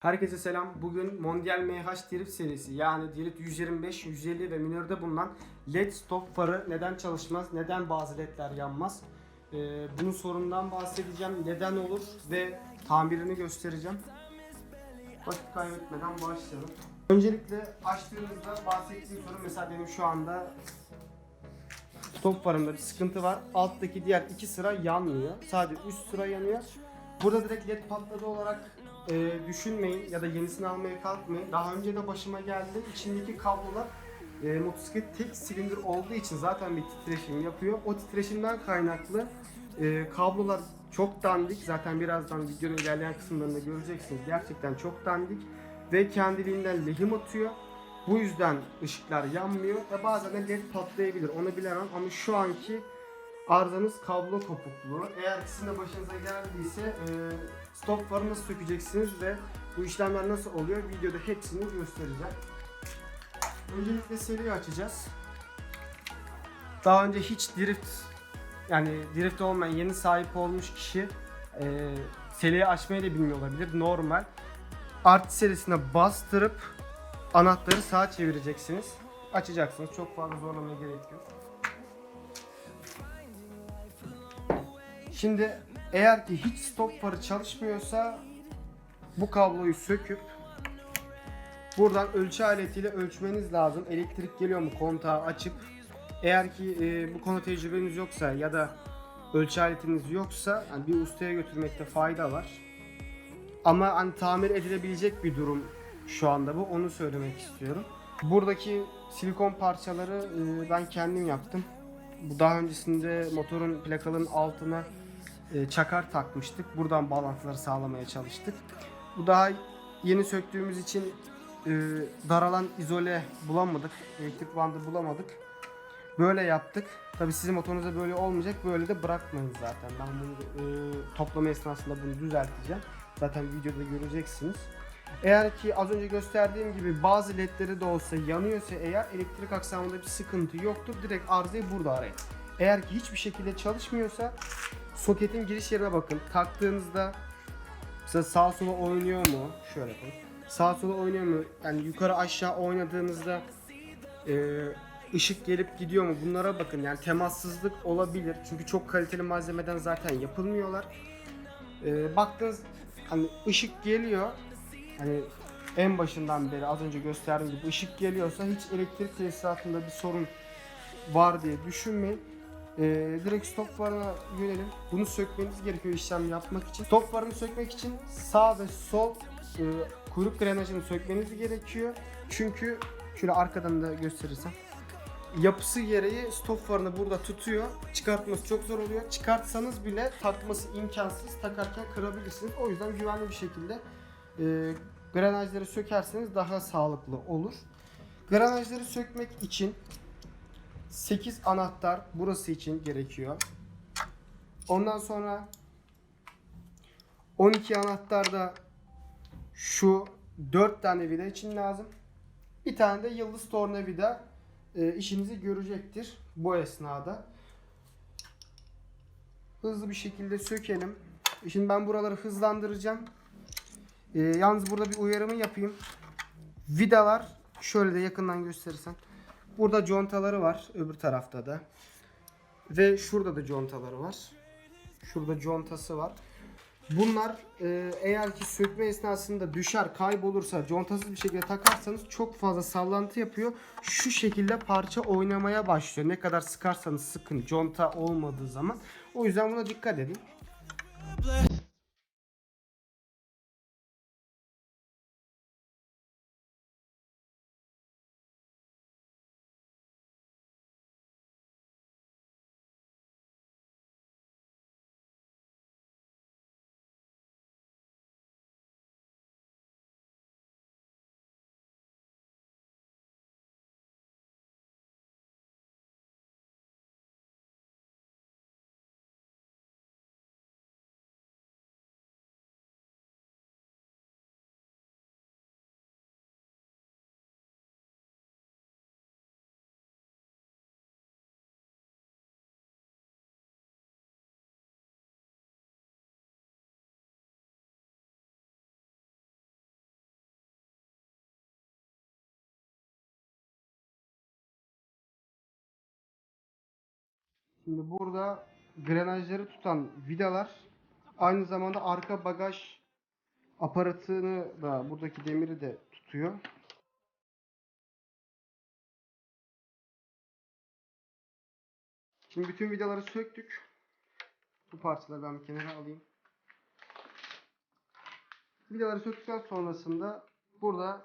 Herkese selam. Bugün Mondial MH Drift serisi yani Drift 125, 150 ve minörde bulunan LED stop farı neden çalışmaz, neden bazı ledler yanmaz? Ee, bunun sorunundan bahsedeceğim, neden olur ve tamirini göstereceğim. Vakit kaybetmeden başlayalım. Öncelikle açtığınızda bahsettiğim sorun mesela benim şu anda stop farımda bir sıkıntı var. Alttaki diğer iki sıra yanmıyor. Sadece üst sıra yanıyor. Burada direkt led patladı olarak e, düşünmeyin ya da yenisini almaya kalkmayın. Daha önce de başıma geldi. İçindeki kablolar e, motosiklet tek silindir olduğu için zaten bir titreşim yapıyor. O titreşimden kaynaklı e, kablolar çok dandik. Zaten birazdan videonun ilerleyen kısımlarında göreceksiniz. Gerçekten çok dandik ve kendiliğinden lehim atıyor. Bu yüzden ışıklar yanmıyor ve bazen de led patlayabilir. Onu bilemem ama şu anki arızanız kablo kopukluğu. Eğer sizin de başınıza geldiyse e, stop farı nasıl sökeceksiniz ve bu işlemler nasıl oluyor videoda hepsini göstereceğim. Öncelikle seriyi açacağız. Daha önce hiç drift yani drift olmayan yeni sahip olmuş kişi e, seriyi açmayı da bilmiyor olabilir. Normal. Artı serisine bastırıp anahtarı sağa çevireceksiniz. Açacaksınız. Çok fazla zorlamaya gerek yok. Şimdi eğer ki hiç stop farı çalışmıyorsa bu kabloyu söküp buradan ölçü aletiyle ölçmeniz lazım. Elektrik geliyor mu kontağı açıp eğer ki e, bu konu tecrübeniz yoksa ya da ölçü aletiniz yoksa yani bir ustaya götürmekte fayda var. Ama hani tamir edilebilecek bir durum şu anda bu. Onu söylemek istiyorum. Buradaki silikon parçaları e, ben kendim yaptım. Bu daha öncesinde motorun plakalının altına çakar takmıştık. Buradan bağlantıları sağlamaya çalıştık. Bu daha yeni söktüğümüz için e, daralan izole bulamadık. Elektrik bandı bulamadık. Böyle yaptık. Tabi sizin motorunuzda böyle olmayacak. Böyle de bırakmayın zaten. Ben bunu e, toplama esnasında bunu düzelteceğim. Zaten videoda göreceksiniz. Eğer ki az önce gösterdiğim gibi bazı ledleri de olsa yanıyorsa eğer elektrik aksamında bir sıkıntı yoktur. Direkt arızayı burada arayın. Eğer ki hiçbir şekilde çalışmıyorsa soketin giriş yerine bakın. Taktığınızda mesela sağa sola oynuyor mu? Şöyle yapalım. Sağa sola oynuyor mu? Yani yukarı aşağı oynadığınızda e, ışık gelip gidiyor mu? Bunlara bakın. Yani temassızlık olabilir. Çünkü çok kaliteli malzemeden zaten yapılmıyorlar. E, baktığınız hani ışık geliyor. Hani en başından beri az önce gösterdiğim gibi ışık geliyorsa hiç elektrik tesisatında bir sorun var diye düşünmeyin. Ee, direkt stop farına yönelim. Bunu sökmeniz gerekiyor işlem yapmak için. Stop farını sökmek için sağ ve sol e, kuyruk grenajını sökmeniz gerekiyor. Çünkü şöyle arkadan da gösterirsem. Yapısı gereği stop farını burada tutuyor. Çıkartması çok zor oluyor. Çıkartsanız bile takması imkansız. Takarken kırabilirsiniz. O yüzden güvenli bir şekilde e, granajları sökerseniz daha sağlıklı olur. Granajları sökmek için 8 anahtar burası için gerekiyor. Ondan sonra 12 anahtar da şu 4 tane vida için lazım. Bir tane de yıldız tornavida e, işinizi görecektir bu esnada. Hızlı bir şekilde sökelim. Şimdi ben buraları hızlandıracağım. E, yalnız burada bir uyarımı yapayım. Vidalar şöyle de yakından gösterirsen. Burada contaları var öbür tarafta da. Ve şurada da contaları var. Şurada contası var. Bunlar e, eğer ki sökme esnasında düşer, kaybolursa, contasız bir şekilde takarsanız çok fazla sallantı yapıyor. Şu şekilde parça oynamaya başlıyor. Ne kadar sıkarsanız sıkın conta olmadığı zaman. O yüzden buna dikkat edin. Şimdi burada grenajları tutan vidalar aynı zamanda arka bagaj aparatını da buradaki demiri de tutuyor. Şimdi bütün vidaları söktük. Bu parçaları ben bir kenara alayım. Vidaları söktükten sonrasında burada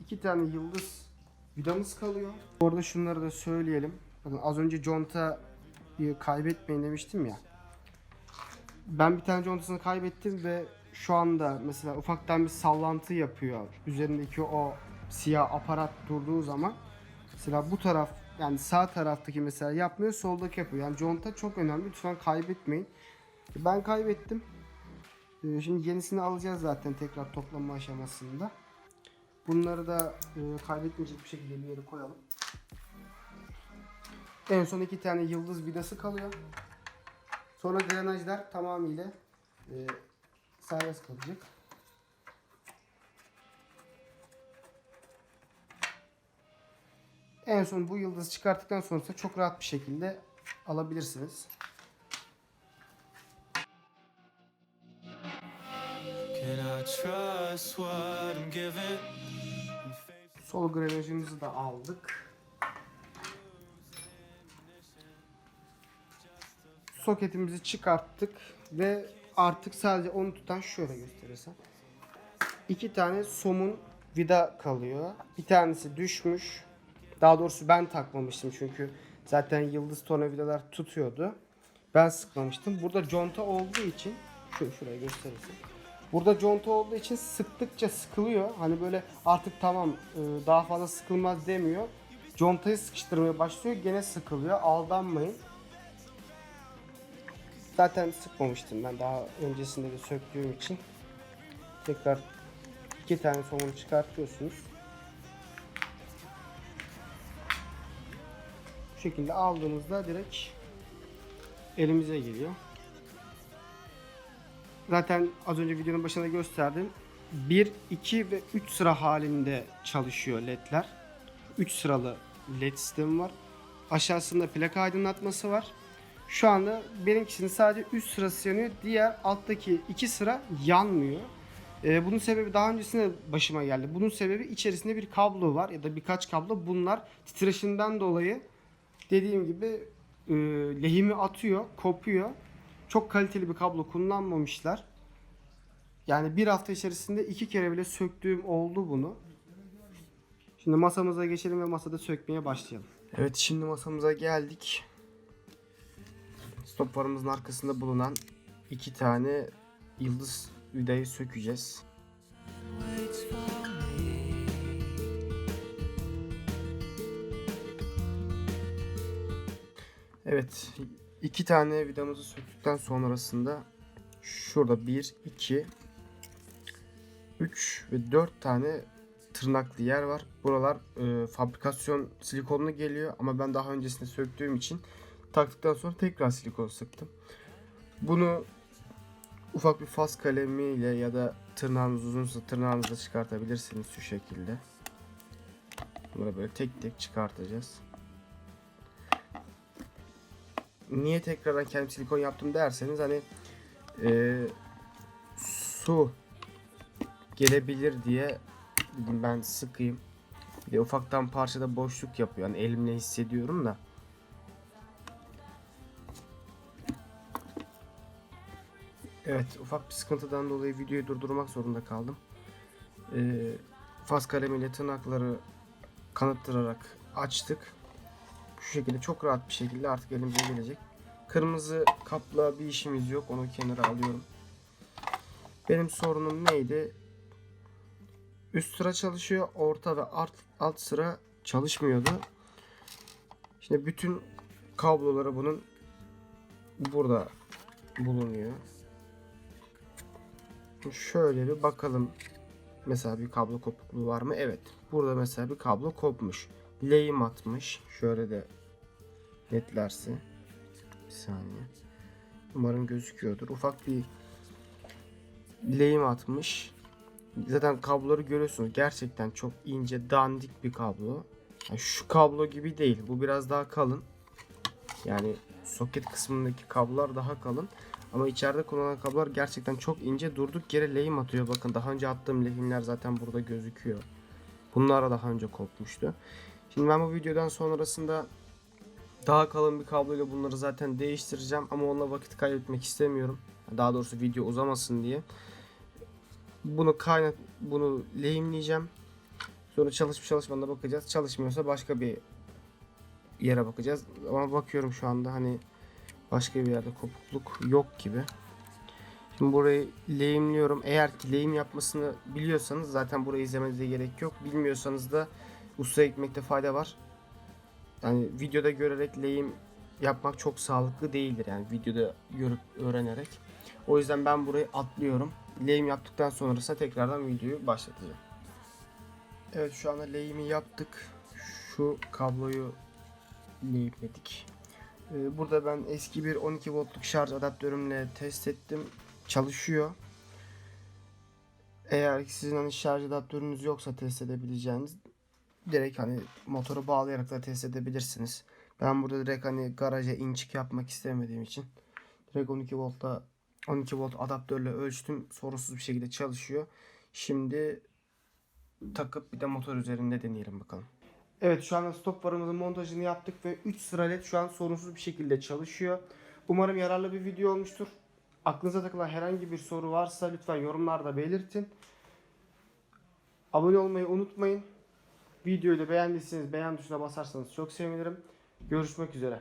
iki tane yıldız vidamız kalıyor. Bu arada şunları da söyleyelim. Bakın az önce conta kaybetmeyin demiştim ya. Ben bir tane contasını kaybettim ve şu anda mesela ufaktan bir sallantı yapıyor. Üzerindeki o siyah aparat durduğu zaman mesela bu taraf yani sağ taraftaki mesela yapmıyor soldaki yapıyor. Yani conta çok önemli. Lütfen kaybetmeyin. Ben kaybettim. Ee, Şimdi yenisini alacağız zaten tekrar toplama aşamasında. Bunları da e, kaybetmeyecek bir şekilde bir yere koyalım. En son iki tane yıldız vidası kalıyor. Sonra grenajlar tamamıyla e, serbest kalacak. En son bu yıldızı çıkarttıktan sonra çok rahat bir şekilde alabilirsiniz. Sol grenajımızı da aldık. Soketimizi çıkarttık ve artık sadece onu tutan şöyle gösterirsem. İki tane somun vida kalıyor. Bir tanesi düşmüş. Daha doğrusu ben takmamıştım çünkü zaten yıldız tornavidalar tutuyordu. Ben sıkmamıştım. Burada conta olduğu için şu şuraya gösterirsem. Burada conta olduğu için sıktıkça sıkılıyor. Hani böyle artık tamam e, daha fazla sıkılmaz demiyor. Contayı sıkıştırmaya başlıyor. Gene sıkılıyor. Aldanmayın. Zaten sıkmamıştım ben daha öncesinde de söktüğüm için. Tekrar iki tane somunu çıkartıyorsunuz. Bu şekilde aldığınızda direkt elimize geliyor. Zaten az önce videonun başında gösterdim. 1, 2 ve 3 sıra halinde çalışıyor ledler. 3 sıralı led sistemi var. Aşağısında plaka aydınlatması var. Şu anda benimkisinin sadece üst sırası yanıyor. Diğer alttaki iki sıra yanmıyor. Ee, bunun sebebi daha öncesinde başıma geldi. Bunun sebebi içerisinde bir kablo var ya da birkaç kablo. Bunlar titreşimden dolayı dediğim gibi e, lehimi atıyor, kopuyor. Çok kaliteli bir kablo kullanmamışlar. Yani bir hafta içerisinde iki kere bile söktüğüm oldu bunu. Şimdi masamıza geçelim ve masada sökmeye başlayalım. Evet şimdi masamıza geldik. Stop farımızın arkasında bulunan iki tane yıldız vidayı sökeceğiz. Evet iki tane vidamızı söktükten sonrasında şurada 1, 2, 3 ve 4 tane tırnaklı yer var. Buralar e, fabrikasyon silikonlu geliyor ama ben daha öncesinde söktüğüm için taktıktan sonra tekrar silikon sıktım. Bunu ufak bir fas kalemiyle ya da tırnağınız uzunsa tırnağınızla çıkartabilirsiniz şu şekilde. Bunları böyle tek tek çıkartacağız. Niye tekrardan kendim silikon yaptım derseniz hani e, su gelebilir diye ben sıkayım. Bir de ufaktan parçada boşluk yapıyor. Yani elimle hissediyorum da. Evet ufak bir sıkıntıdan dolayı videoyu durdurmak zorunda kaldım. Ee, faz kalemiyle tırnakları kanıttırarak açtık. Şu şekilde çok rahat bir şekilde artık elimize gelecek. Kırmızı kapla bir işimiz yok. Onu kenara alıyorum. Benim sorunum neydi? Üst sıra çalışıyor. Orta ve alt, alt sıra çalışmıyordu. Şimdi bütün kabloları bunun burada bulunuyor. Şöyle bir bakalım. Mesela bir kablo kopukluğu var mı? Evet. Burada mesela bir kablo kopmuş. Lehim atmış. Şöyle de netlerse. Bir saniye. Umarım gözüküyordur. Ufak bir lehim atmış. Zaten kabloları görüyorsunuz. Gerçekten çok ince, dandik bir kablo. Yani şu kablo gibi değil. Bu biraz daha kalın. Yani soket kısmındaki kablolar daha kalın. Ama içeride kullanılan kablolar gerçekten çok ince. Durduk yere lehim atıyor. Bakın daha önce attığım lehimler zaten burada gözüküyor. Bunlar da daha önce kopmuştu. Şimdi ben bu videodan sonrasında daha kalın bir kabloyla bunları zaten değiştireceğim. Ama onunla vakit kaybetmek istemiyorum. Daha doğrusu video uzamasın diye. Bunu kaynat, bunu lehimleyeceğim. Sonra çalışıp çalışmadığına bakacağız. Çalışmıyorsa başka bir yere bakacağız. Ama bakıyorum şu anda hani başka bir yerde kopukluk yok gibi. Şimdi burayı lehimliyorum. Eğer ki lehim yapmasını biliyorsanız zaten burayı izlemenize gerek yok. Bilmiyorsanız da ustaya gitmekte fayda var. Yani videoda görerek lehim yapmak çok sağlıklı değildir. Yani videoda görüp öğrenerek. O yüzden ben burayı atlıyorum. Lehim yaptıktan sonrasında tekrardan videoyu başlatacağım. Evet şu anda lehimi yaptık. Şu kabloyu lehimledik. Ee, Burada ben eski bir 12 voltluk şarj adaptörümle test ettim. Çalışıyor. Eğer sizin hani şarj adaptörünüz yoksa test edebileceğiniz direkt hani motoru bağlayarak da test edebilirsiniz. Ben burada direkt hani garaja inçik yapmak istemediğim için direkt 12 voltta 12 volt adaptörle ölçtüm. Sorunsuz bir şekilde çalışıyor. Şimdi takıp bir de motor üzerinde deneyelim bakalım. Evet şu anda stop farımızın montajını yaptık ve 3 sıra led şu an sorunsuz bir şekilde çalışıyor. Umarım yararlı bir video olmuştur. Aklınıza takılan herhangi bir soru varsa lütfen yorumlarda belirtin. Abone olmayı unutmayın. Videoyu da beğendiyseniz beğen tuşuna basarsanız çok sevinirim. Görüşmek üzere.